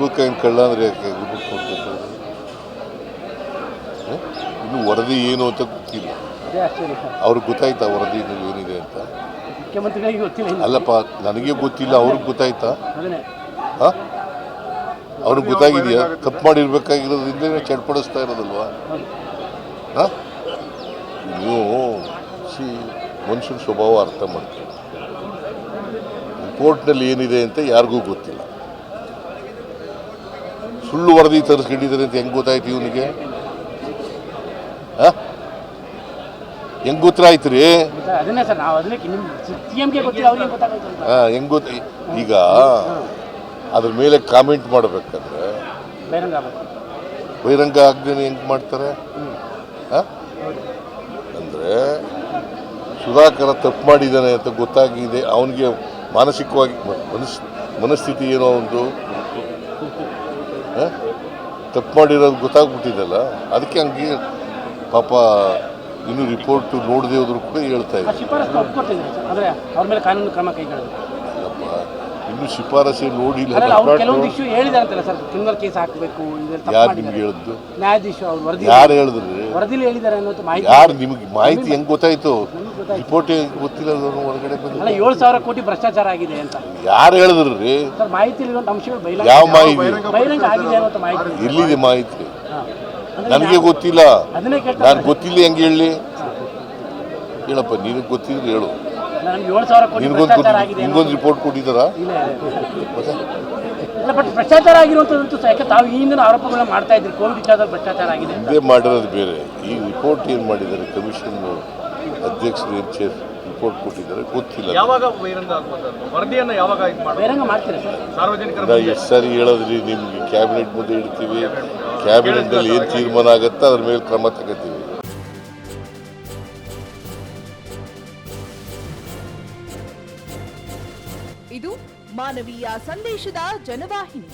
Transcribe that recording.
ಕುಂಬಳಕಾಯಿನ ಕಳ್ಳ ಅಂದರೆ ಯಾಕೆ ಬುಕ್ ಕೊಡ್ಬೇಕು? ಇನ್ನು ವರದಿ ಏನು ಅಂತ ಗೊತ್ತಿಲ್ಲ. ಅವ್ರಿಗೆ ಗೊತ್ತಾಯ್ತಾ ವರದಿ ಏನಿದೆ ಅಂತ? ಅಲ್ಲಪ್ಪ ನನಗೆ ಗೊತ್ತಿಲ್ಲ ಅವ್ರಿಗೆ ಗೊತ್ತಾಯ್ತಾ? ಹಾಂ? ಅವ್ರಿಗೆ ಗೊತ್ತಾಗಿದೆಯಾ? ತಪ್ಪು ಮಾಡಿರ್ಬೇಕಾಗಿರೋದ್ರಿಂದ ಚಡ್ಪಡಿಸ್ತಾ ಇರೋದಲ್ವಾ? ಹಾಂ? ನೀವು ಸಿ ಮನುಷ್ಯನ ಸ್ವಭಾವ ಅರ್ಥ ಮಾಡ್ತೀವಿ ಕೋರ್ಟ್ನಲ್ಲಿ ಏನಿದೆ ಅಂತ ಯಾರಿಗೂ ಗೊತ್ತಿಲ್ಲ. ಸುಳ್ಳು ವರದಿ ತರಿಸ್ಕೊಂಡಿದ್ದಾರೆ ಅಂತ ಹೆಂಗೆ ಗೊತ್ತಾಯ್ತು ಇವನಿಗೆ? ಹೆಂಗೆ ಗೊತ್ತಾಯ್ತು ರೀ? ಹೆಂಗೆ ಗೊತ್ತ ಈಗ ಅದ್ರ ಮೇಲೆ ಕಾಮೆಂಟ್ ಮಾಡಬೇಕಾದ್ರೆ ಬಹಿರಂಗ ಆಗ್ದೇನೆ ಹೆಂಗ್ ಮಾಡ್ತಾರೆ? ಅಂದ್ರೆ ಸುಧಾಕರ ತಪ್ಪು ಮಾಡಿದ್ದಾನೆ ಅಂತ ಗೊತ್ತಾಗಿದೆ ಅವನಿಗೆ ಮಾನಸಿಕವಾಗಿ ಮನಸ್ ಮನಸ್ಥಿತಿ ಏನೋ ಒಂದು ತಪ್ಪು ಮಾಡಿರೋದು ಗೊತ್ತಾಗ್ಬಿಟ್ಟಿದೆಲ್ಲ? ಅದಕ್ಕೆ ಹಂಗೆ ಪಾಪ ಇನ್ನು ರಿಪೋರ್ಟ್ ನೋಡದೆ ಹೋದ್ರು ಕೂಡ ಹೇಳ್ತಾ ಇದ್ದಾರೆ ಇನ್ನು ಶಿಫಾರಸೆ ನೋಡಿಲ್ಲ. ಯಾರು ನಿಮ್ಗೆ ಹೇಳಿದ್ರು ಯಾರು ಹೇಳಿದ್ರಿ? ಯಾರು ನಿಮಗೆ ಮಾಹಿತಿ ಹೆಂಗ್ ಗೊತ್ತಾಯ್ತು? ರಿಪೋರ್ಟ್ ಗೊತ್ತಿಲ್ಲ ಅದನ್ನು ಹೊರಗಡೆ ಬಂದು ಏಳು ಸಾವಿರ ಕೋಟಿ ಭ್ರಷ್ಟಾಚಾರ ಆಗಿದೆ ಅಂತ. ಯಾರು ಹೇಳಿದ್ರಿ? ಅಂಶಗಳು ಬಹಿರಂಗ ಯಾವ ಮಾಹಿತಿ? ಮಾಹಿತಿ ಎಲ್ಲಿದೆ ಮಾಹಿತಿ. ನನಗೆ ಗೊತ್ತಿಲ್ಲ. ನಾನು ಗೊತ್ತಿಲ್ಲ ಹೆಂಗೆ ಹೇಳಿ? ಹೇಳಪ್ಪ ನೀನು ಗೊತ್ತಿದ್ರೆ ಹೇಳು. ಅನ್ನೋ- ನಿನ್ಗೊಂದು ರಿಪೋರ್ಟ್ ಕೊಟ್ಟಿದ್ದಾರಾ? ಬಟ್ ಭ್ರಷ್ಟಾಚಾರ ಆಗಿರುವಂಥದ್ದು ಸಹ ಯಾಕೆ ತಾವು ಈ ಹಿಂದಿನ ಆರೋಪಗಳನ್ನ ಮಾಡ್ತಾ ಇದ್ರಿ ಕೋವಿಡ್ ವಿಚಾರದಲ್ಲಿ ಭ್ರಷ್ಟಾಚಾರ ಆಗಿದೆ ಮಾಡಿರೋದು ಬೇರೆ. ಈ ರಿಪೋರ್ಟ್ ಏನು ಮಾಡಿದ್ದಾರೆ? ಕಮಿಷನ್ ಅಧ್ಯಕ್ಷರು ಏನು ಚೇರ್ ರಿಪೋರ್ಟ್ ಕೊಟ್ಟಿದ್ದಾರೆ ಗೊತ್ತಿಲ್ಲ. ಯಾವಾಗ ಬಹಿರಂಗ ವರದಿಯನ್ನು ಯಾವಾಗ ಬಹಿರಂಗ ಮಾಡ್ತೀರಾ ಸಾರ್ವಜನಿಕರ ಎಷ್ಟು ಸಾರಿ ಹೇಳೋದ್ರಿ ನಿಮ್ಗೆ ಕ್ಯಾಬಿನೆಟ್ ಮುಂದೆ ಇಡ್ತೀವಿ. ಕ್ಯಾಬಿನೆಟ್ನಲ್ಲಿ ಏನು ತೀರ್ಮಾನ ಆಗುತ್ತೆ ಅದ್ರ ಮೇಲೆ ಕ್ರಮ ತಗೋತೀವಿ. ಇದು ಮಾನವೀಯ ಸಂದೇಶದ ಜನವಾಹಿನಿ.